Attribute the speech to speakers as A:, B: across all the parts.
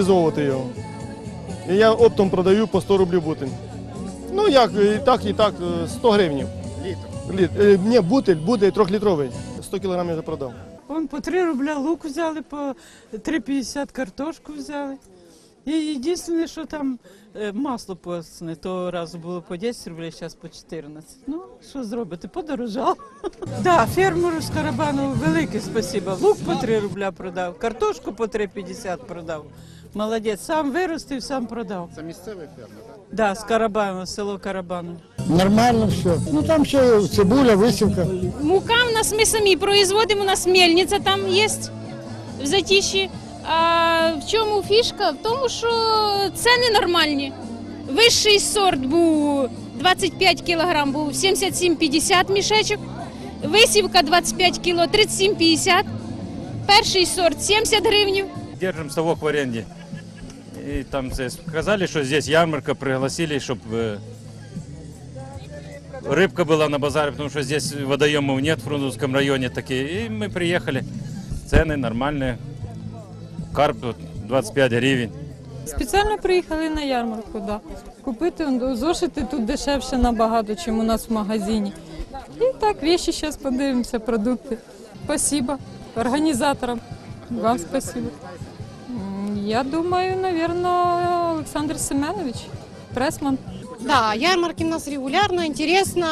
A: реалізовувати його. І я оптом продаю по 100 рублів бутиль. Ну як, і так, і так, е, 100 гривень. Літр? Е, ні, бутиль, бутиль трьохлітровий. 100 кілограмів вже продав.
B: Вон по 3 рубля лук взяли, по 3,50 картошку взяли. І єдине, що там е, масло посне, того разу було по 10 рублей, зараз по 14. Ну, що зробити, подорожав. Да, фермеру з Карабану велике спасибо. Лук по 3 рубля продав, картошку по 3,50 продав. Молодець, сам виростив, сам продав.
C: Це місцевий фермер, так?
B: Да, з Карабану, село Карабану.
D: Нормально все. Ну там ще цибуля, висівка.
E: Мука в нас ми самі производимо, у нас мельниця там є в затіші. А в чому фішка? В тому, що ціни нормальні. Вищий сорт був 25 кг, був 77,50 мішечок. Висівка 25 кг, 37,50. Перший сорт 70 гривнів.
F: Держим совок в аренде И там це, сказали, что здесь ярмарка, пригласили, чтобы рыбка была на базаре, потому что здесь водоемов нет в Фрунзенском районе такие. И мы приехали. Цены нормальные. Карп вот 25 гривен.
G: Спеціально приїхали на ярмарку, да. Купити он, зошити тут дешевше набагато, ніж у нас в магазині. І так, вещи зараз подивимося, продукти. Спасибо організаторам. Вам спасибо. Я думаю, наверное, Олександр Семенович, пресман.
H: Да, ярмарки у нас регулярно, интересно,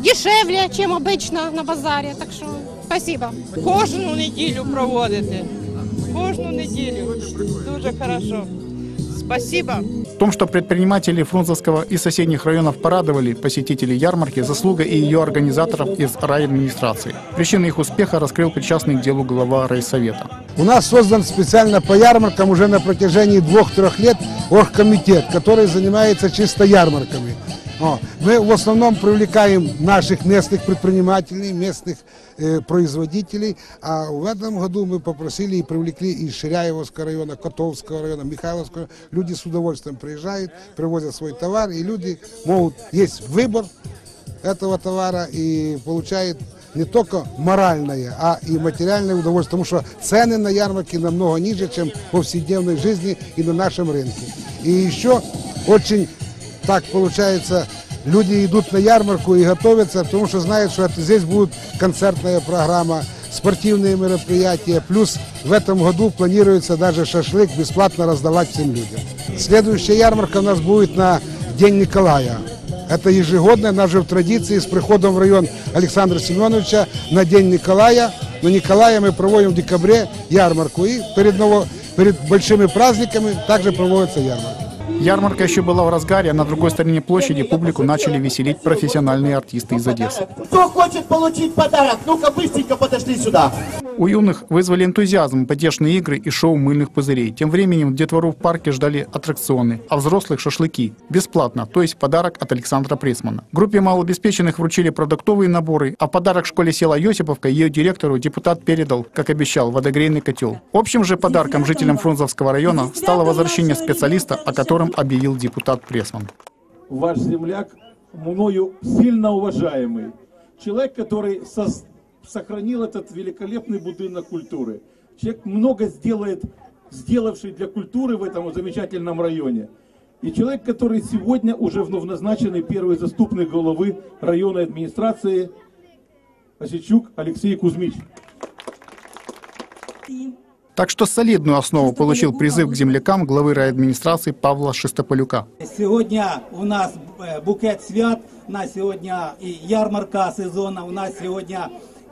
H: дешевле, чем обычно на базаре. Так что спасибо.
I: Кожну неділю проводите. Кожну неділю. Дуже хорошо. Спасибо.
J: В том, что предприниматели Фрунзенского и соседних районов порадовали посетителей ярмарки, заслуга и ее организаторов из райадминистрации. Причины их успеха раскрыл причастный к делу глава райсовета.
D: У нас создан специально по ярмаркам уже на протяжении двух-трех лет оргкомитет, который занимается чисто ярмарками. Мы в основном привлекаем наших местных предпринимателей, местных э, производителей, а в этом году мы попросили и привлекли из Ширяевского района, Котовского района, Михайловского. Люди с удовольствием приезжают, привозят свой товар, и люди могут, есть выбор этого товара и получают не только моральное, а и материальное удовольствие, потому что цены на ярмарке намного ниже, чем в повседневной жизни и на нашем рынке. И еще очень так получается, люди идут на ярмарку и готовятся, потому что знают, что здесь будет концертная программа, спортивные мероприятия, плюс в этом году планируется даже шашлык бесплатно раздавать всем людям. Следующая ярмарка у нас будет на День Николая. Это ежегодно, нас же в традиции с приходом в район Александра Семеновича на День Николая. На Николая мы проводим в декабре ярмарку и перед, ново, перед большими праздниками также проводится ярмарка.
J: Ярмарка еще была в разгаре, а на другой стороне площади публику начали веселить профессиональные артисты из Одессы.
K: Кто хочет получить подарок? Ну-ка быстренько подошли сюда.
J: У юных вызвали энтузиазм потешные игры и шоу мыльных пузырей. Тем временем детвору в парке ждали аттракционы, а взрослых шашлыки. Бесплатно, то есть подарок от Александра Пресмана. Группе малообеспеченных вручили продуктовые наборы, а подарок школе села Йосиповка ее директору депутат передал, как обещал, водогрейный котел. Общим же подарком жителям Фрунзовского района стало возвращение специалиста, о котором объявил депутат Пресман.
L: ваш земляк, мною сильно уважаемый. Человек, который сос- сохранил этот великолепный будинок культуры. Человек много сделает, сделавший для культуры в этом замечательном районе. И человек, который сегодня уже вновь назначенный первый заступник головы районной администрации Осичук Алексей Кузьмич.
J: Так что солидную основу получил призыв к землякам главы райадминистрации Павла Шестополюка.
K: Сьогодні у нас е, букет свят, у нас сьогодні і ярмарка сезонна, у нас сьогодні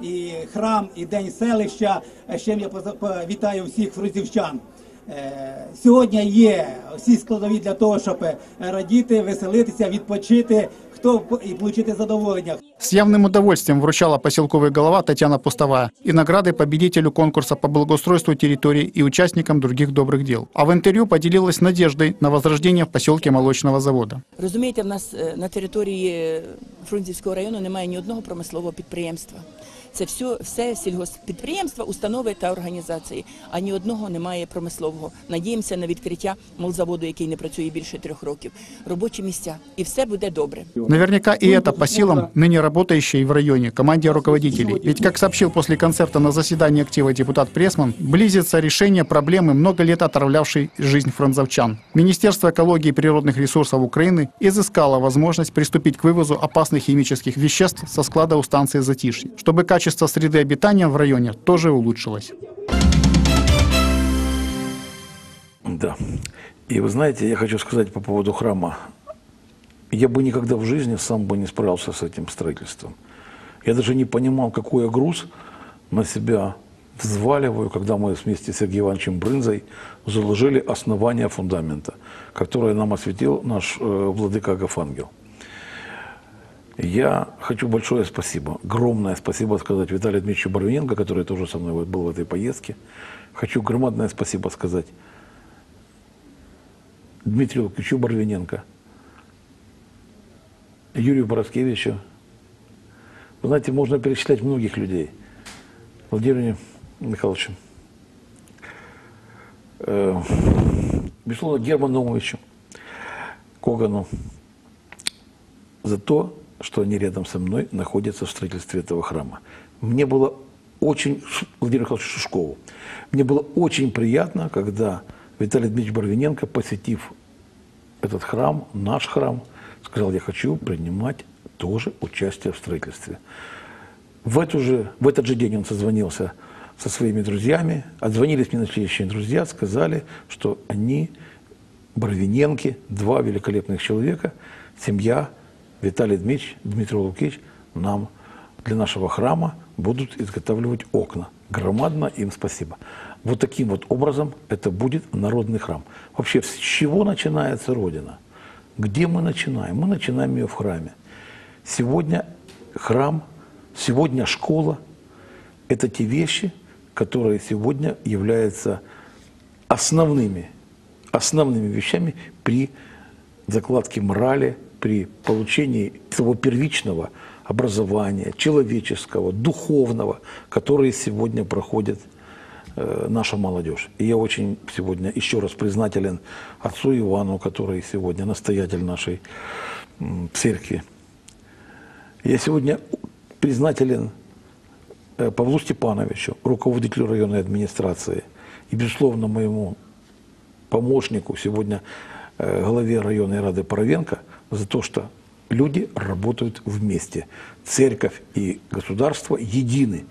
K: і храм, і день селища. З чим я поза- по- вітаю всіх фрунзівчан. Е, Сьогодні є всі складові для того, щоб е, радіти, веселитися, відпочити, хто п- і отримати задоволення.
J: С явным удовольствием вручала поселковая голова Татьяна Пустовая и награды победителю конкурса по благоустройству территории и участникам других добрых дел. А в интервью поделилась надеждой на возрождение в поселке молочного завода.
M: Розумієте, в нас е, на території Фрунзівського району немає ні одного промислового підприємства.
C: Це все, все сільгоспідприємства, установи та організації. А ні одного немає промислового. Надіємося на відкриття молзаводу, який не працює більше трьох років. Робочі місця, і все буде добре.
J: Наверняка и это по силам ныне работающей в районе команде руководителей. Ведь, как сообщил после концерта на заседании актива депутат Пресман, близится решение проблемы, много лет отравлявшей жизнь фронтовчан. Министерство экологии и природных ресурсов Украины изыскало возможность приступить к вывозу опасных химических веществ со склада у станции Затишье, чтобы качество среды обитания в районе тоже улучшилось.
M: Да. И вы знаете, я хочу сказать по поводу храма. Я бы никогда в жизни сам бы не справился с этим строительством. Я даже не понимал, какой я груз на себя взваливаю, когда мы вместе с Сергеем Ивановичем Брынзой заложили основание фундамента, которое нам осветил наш э, владыка Агафангел. Я хочу большое спасибо, огромное спасибо сказать Виталию Дмитриевичу Барвиненко, который тоже со мной был в этой поездке. Хочу громадное спасибо сказать Дмитрию Лукичу Барвиненко, Юрию Бороскевичу. Вы знаете, можно перечислять многих людей. Владимиру Михайловичу. Э, безусловно, Герману Нововичу, Когану. За то, что они рядом со мной находятся в строительстве этого храма. Мне было очень, Владимир Михайлович Шушкову, мне было очень приятно, когда Виталий Дмитриевич Барвиненко, посетив этот храм, наш храм, сказал, я хочу принимать тоже участие в строительстве. В, эту же, в этот же день он созвонился со своими друзьями, отзвонились мне настоящие друзья, сказали, что они, Барвиненки, два великолепных человека, семья Виталий Дмитриевич, Дмитрий Лукич, нам для нашего храма будут изготавливать окна. Громадно им спасибо. Вот таким вот образом это будет народный храм. Вообще, с чего начинается Родина? Где мы начинаем? Мы начинаем ее в храме. Сегодня храм, сегодня школа – это те вещи, которые сегодня являются основными, основными вещами при закладке морали, при получении того первичного образования, человеческого, духовного, которое сегодня проходит э, наша молодежь. И я очень сегодня еще раз признателен отцу Ивану, который сегодня настоятель нашей церкви. Я сегодня признателен э, Павлу Степановичу, руководителю районной администрации, и, безусловно, моему помощнику сегодня, главе районной рады Паровенко, за то, что люди работают вместе. Церковь и государство едины.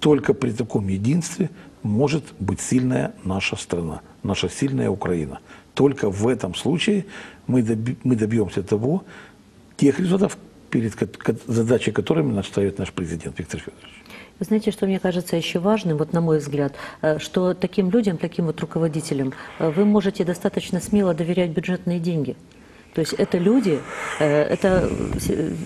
M: Только при таком единстве может быть сильная наша страна, наша сильная Украина. Только в этом случае мы, доби- мы добьемся того, тех результатов, перед задачей которыми нас ставит наш президент Виктор Федорович.
N: Вы знаете, что мне кажется еще важным, вот на мой взгляд, э, что таким людям, таким вот руководителям, э, вы можете достаточно смело доверять бюджетные деньги. То есть это люди, э, это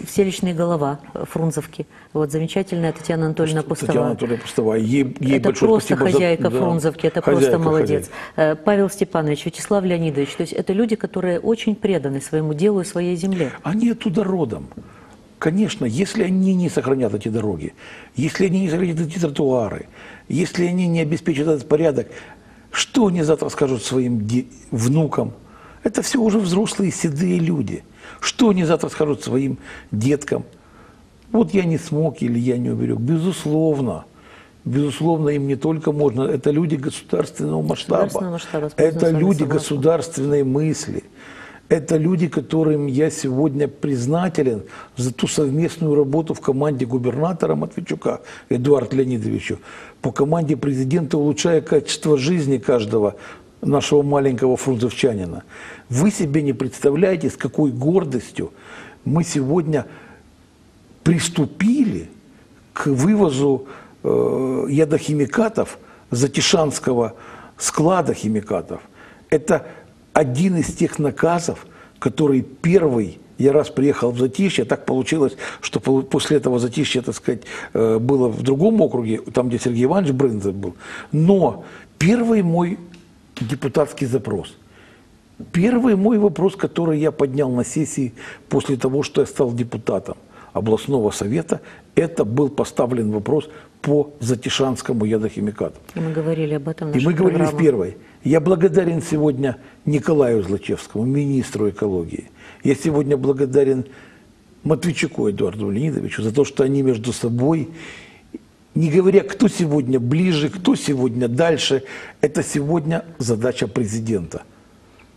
N: селищная голова Фрунзовки, вот замечательная Татьяна Анатольевна Пустова.
M: Татьяна Анатольевна Пустова, ей, ей
N: это просто
M: за-
N: хозяйка
M: да.
N: Фрунзовки, это
M: Хозяйка,
N: просто молодец.
M: хозяйка.
N: Павел Степанович, Вячеслав Леонидович, то есть это люди, которые очень преданы своему делу и своей земле.
M: Они оттуда родом. Конечно, если они не сохранят эти дороги, если они не сохранят эти тротуары, если они не обеспечат этот порядок, что они завтра скажут своим внукам? Это все уже взрослые седые люди. Что они завтра скажут своим деткам? Вот я не смог или я не уберег. Безусловно. Безусловно, им не только можно. Это люди государственного масштаба.
N: Государственного масштаба,
M: Это люди
N: согласна.
M: государственной мысли. Это люди, которым я сегодня признателен за ту совместную работу в команде губернатора Матвейчука Эдуарда Леонидовичу, по команде президента, улучшая качество жизни каждого нашего маленького фрунзовчанина. Вы себе не представляете, с какой гордостью мы сегодня приступили к вывозу э, ядохимикатов Затишанского склада химикатов. Это один из тех наказов, который первый, я раз приехал в Затишье, так получилось, что после этого Затишье, так сказать, э, было в другом округе, там, где Сергей Иванович Брынза был. Но первый мой депутатский запрос – Первый мой вопрос, который я поднял на сессии после того, что я стал депутатом. областного совета это был поставлен вопрос по Затишанскому ядохимикату.
N: И мы говорили об этом
M: И мы говорили в первой. Я благодарен сегодня Николаю Злачевскому, министру экологии. Я сегодня благодарен Матвейчуку Эдуарду Леонидовичу за то, что они между собой, не говоря, кто сегодня ближе, кто сегодня дальше, это сегодня задача президента.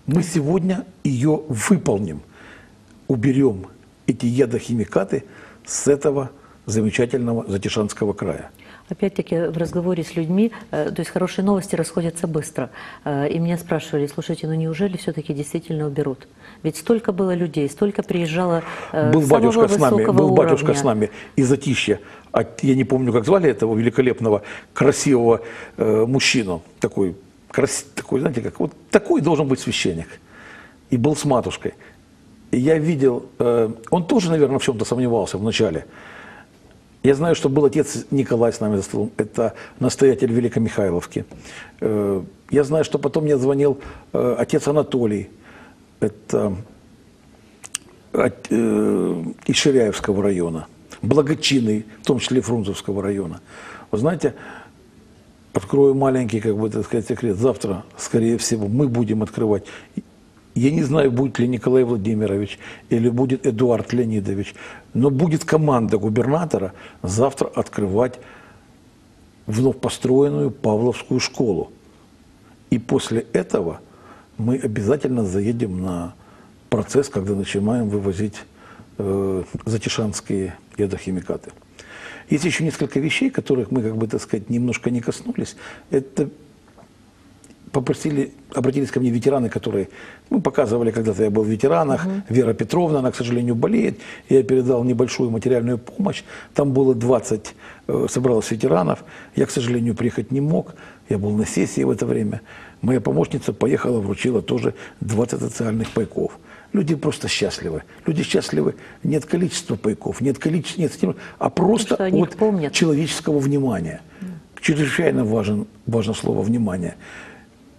M: Мы сегодня ее выполним, уберем эти ядохимикаты с этого замечательного Затишанского края.
N: Опять-таки в разговоре с людьми, э, то есть хорошие новости расходятся быстро. Э, И меня спрашивали, слушайте, ну неужели все-таки действительно уберут? Ведь столько было людей, столько приезжало э,
M: был батюшка с нами, был батюшка
N: уровня.
M: с нами из Затища. А я не помню, как звали этого великолепного, красивого э, мужчину. Такой, крас- такой, знаете, как вот такой должен быть священник. И был с матушкой. И я видел, э, он тоже, наверное, в чем-то сомневался вначале. Я знаю, что был отец Николай с нами за столом, это настоятель Великомихайловки. Э, Я знаю, что потом мне звонил э, отец Анатолий, это э, из Ширяевского района, благочинный, в том числе Фрунзовского района. Вы знаете, открою маленький, как бы, так сказать, секрет. Завтра, скорее всего, мы будем открывать. Я не знаю, будет ли Николай Владимирович или будет Эдуард Леонидович, но будет команда губернатора завтра открывать вновь построенную Павловскую школу. И после этого мы обязательно заедем на процесс, когда начинаем вывозить э, затишанские ядохимикаты. Есть еще несколько вещей, которых мы, как бы, так сказать, немножко не коснулись. Это попросили, обратились ко мне ветераны, которые, мы показывали, когда-то я был в ветеранах, Вера Петровна, она, к сожалению, болеет, я передал небольшую материальную помощь, там было 20, э, собралось ветеранов, я, к сожалению, приехать не мог, я был на сессии в это время, моя помощница поехала, вручила тоже 20 социальных пайков. Люди просто счастливы. Люди счастливы не от количества пайков, не от количества, нет, а просто от
N: помнят.
M: человеческого внимания. Чрезвычайно важен, важно слово «внимание».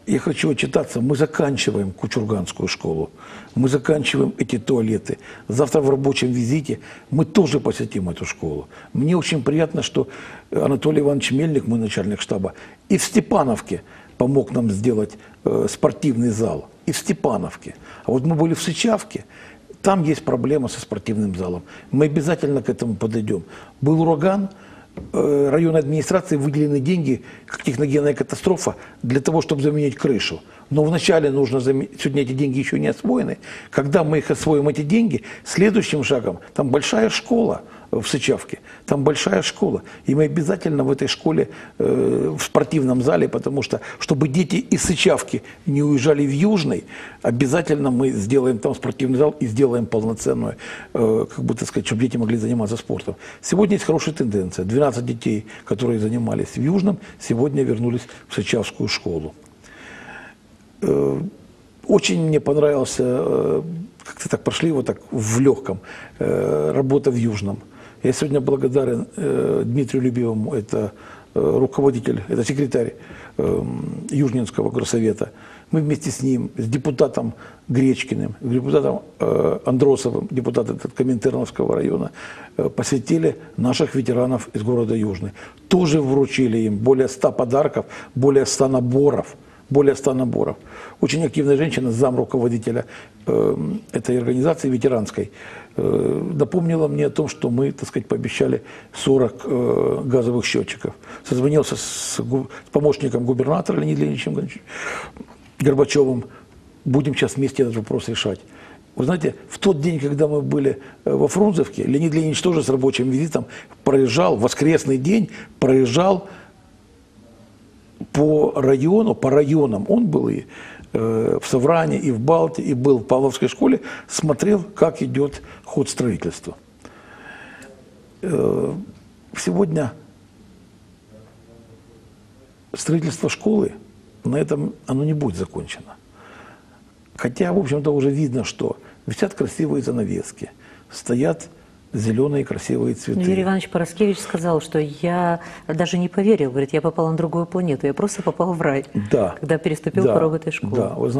M: Я хочу отчитаться, мы заканчиваем Кучурганскую школу, мы заканчиваем эти туалеты. Завтра в рабочем визите мы тоже посетим эту школу. Мне очень приятно, что Анатолий Иванович Мельник, мой начальник штаба, и в Степановке помог нам сделать э, спортивный зал. И в Степановке. А вот мы были в Сычавке, там есть проблема со спортивным залом. Мы обязательно к этому подойдем. Был ураган, районной администрации выделены деньги, как техногенная катастрофа, для того, чтобы заменить крышу. Но вначале нужно заменить, сегодня эти деньги еще не освоены. Когда мы их освоим, эти деньги, следующим шагом, там большая школа в Сычавке, там большая школа. И мы обязательно в этой школе, э, в спортивном зале, потому что, чтобы дети из Сычавки не уезжали в Южный, обязательно мы сделаем там спортивный зал и сделаем полноценную, э, как так сказать, чтобы дети могли заниматься спортом. Сегодня есть хорошая тенденция. 12 детей, которые занимались в Южном, сегодня вернулись в Сычавскую школу. Э, Очень мне понравился, э, как-то так прошли вот так в легком, э, работа в Южном. Я сегодня благодарен э, Дмитрию Любимому, это э, руководитель, это секретарь э, Южнинского горсовета. Мы вместе с ним, с депутатом Гречкиным, депутатом э, Андросовым, депутатом Коминтерновского района, э, посетили наших ветеранов из города Южный. Тоже вручили им более 100 подарков, более 100 наборов – более 100 наборов. Очень активная женщина, зам руководителя э, этой организации ветеранской, э, напомнила мне о том, что мы, так сказать, пообещали 40 э, газовых счетчиков. Созвонился с, гу- с помощником губернатора Леонидом Гонч- Горбачевым. Будем сейчас вместе этот вопрос решать. Вы знаете, в тот день, когда мы были во Фрунзовке, Леонид Леонидович тоже с рабочим визитом проезжал, воскресный день проезжал по району, по районам, он был и э, в Савране, и в Балте, и был в Павловской школе, смотрел, как идет ход строительства. Э, сегодня строительство школы, на этом оно не будет закончено. Хотя, в общем-то, уже видно, что висят красивые занавески, стоят зеленые красивые цветы.
N: Юрий Иванович Пороскевич сказал, что я даже не поверил, говорит, я попал на другую планету, я просто попал в рай,
M: Да.
N: когда переступил
M: Да,
N: порог этой школы.
M: Да, вы знаете,